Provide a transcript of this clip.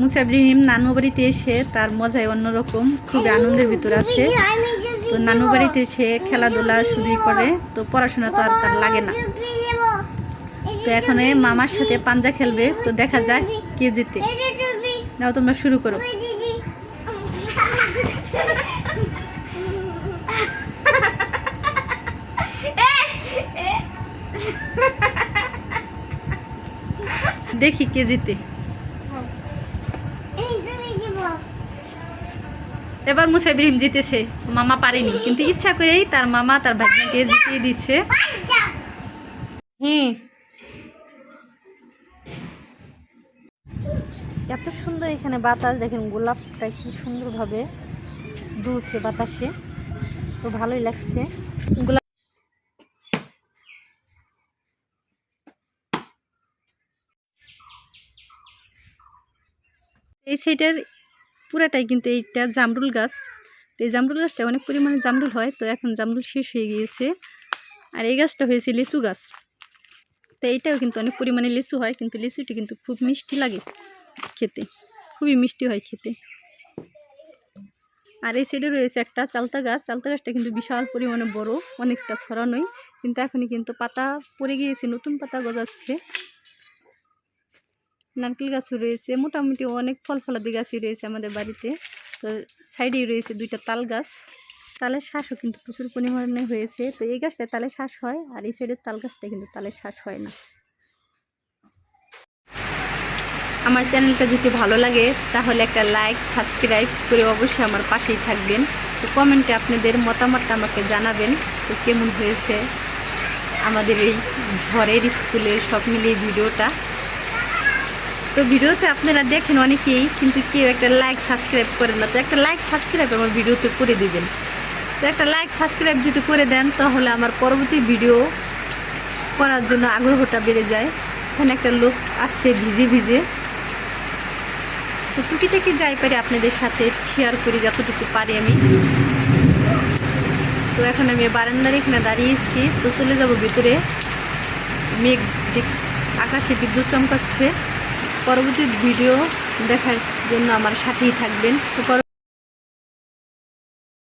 মুসা ইব্রাহিম নানু বাড়িতে এসে তার মজাই অন্যরকম খুবই আনন্দের ভিতর আছে। তো নানু বাড়িতে এসে খেলাধুলা শুরুই করে তো পড়াশোনা তো আর তার লাগে না। তো এখন মামার সাথে পাঞ্জা খেলবে তো দেখা যাক কে জিতে। নাও তোমরা শুরু করো। দেখি কে জিতে। এবার মুসা ইব্রাহিম জিতেছে। মামা পারেনি কিন্তু ইচ্ছা করেই তার মামা তার ভাগ্নিকে জিতিয়ে দিচ্ছে হুম। এত সুন্দর এখানে বাতাস দেখেন গোলাপটা কি সুন্দরভাবে দুলছে বাতাসে। তো ভালোই লাগছে। গোলাপ এই সাইডের পুরাটাই কিন্তু এইটা জামরুল গাছ। তো এই জামরুল গাছটা অনেক পরিমাণে জামরুল হয়, তো এখন জামরুল শেষ হয়ে গিয়েছে। আর এই গাছটা হয়েছে লিচু গাছ। তো এইটাও কিন্তু অনেক পরিমাণে লিচু হয়, কিন্তু লিচুটি কিন্তু খুব মিষ্টি লাগে খেতে। খুবই মিষ্টি হয় খেতে। আর এই সাইডে রয়েছে একটা চালতা গাছ। চালতা গাছটা কিন্তু বিশাল পরিমাণে বড়, অনেকটা ছড়ানোই। কিন্তু এখনই কিন্তু পাতা পড়ে গিয়েছে, নতুন পাতা গজাচ্ছে। নারকেল গাছও রয়েছে, মোটামুটি অনেক ফল ফলাদি গাছই রয়েছে আমাদের বাড়িতে। তো সাইডেই রয়েছে দুইটা তাল গাছ। তালের শ্বাসও কিন্তু প্রচুর পরিমাণে হয়েছে। তো এই গাছটা তালের শ্বাস হয় আর এই সাইডের তাল গাছটা কিন্তু তালের শ্বাস হয় না। আমার চ্যানেলটা যদি ভালো লাগে, তাহলে একটা লাইক, সাবস্ক্রাইব করে অবশ্যই আমার পাশেই থাকবেন। তো কমেন্টে আপনাদের মতামতটা আমাকে জানাবেন তো কেমন হয়েছে আমাদের এই ঘরের স্কুলের সব মিলিয়ে ভিডিওটা। তো ভিডিওতে আপনারা দেখেন অনেকেই, কিন্তু কেউ একটা লাইক সাবস্ক্রাইব করেন না। তো একটা লাইক সাবস্ক্রাইব আমার ভিডিওতে করে দিবেন। তো একটা লাইক সাবস্ক্রাইব যদি করে দেন, তাহলে আমার পরবর্তী ভিডিও করার জন্য আগ্রহটা বেড়ে যায়। এখানে একটা লোক আসছে ভিজে ভিজে। তো টুকিটাকি যাই পারি আপনাদের সাথে শেয়ার করি, যতটুকু পারি আমি। তো এখন আমি বারান্দার এখানে দাঁড়িয়েছি তো চলে যাব ভিতরে। মেঘ, আকাশে বিদ্যুৎ চমকাচ্ছে। পরবর্তী ভিডিও দেখার জন্য আমার সাথেই থাকবেন।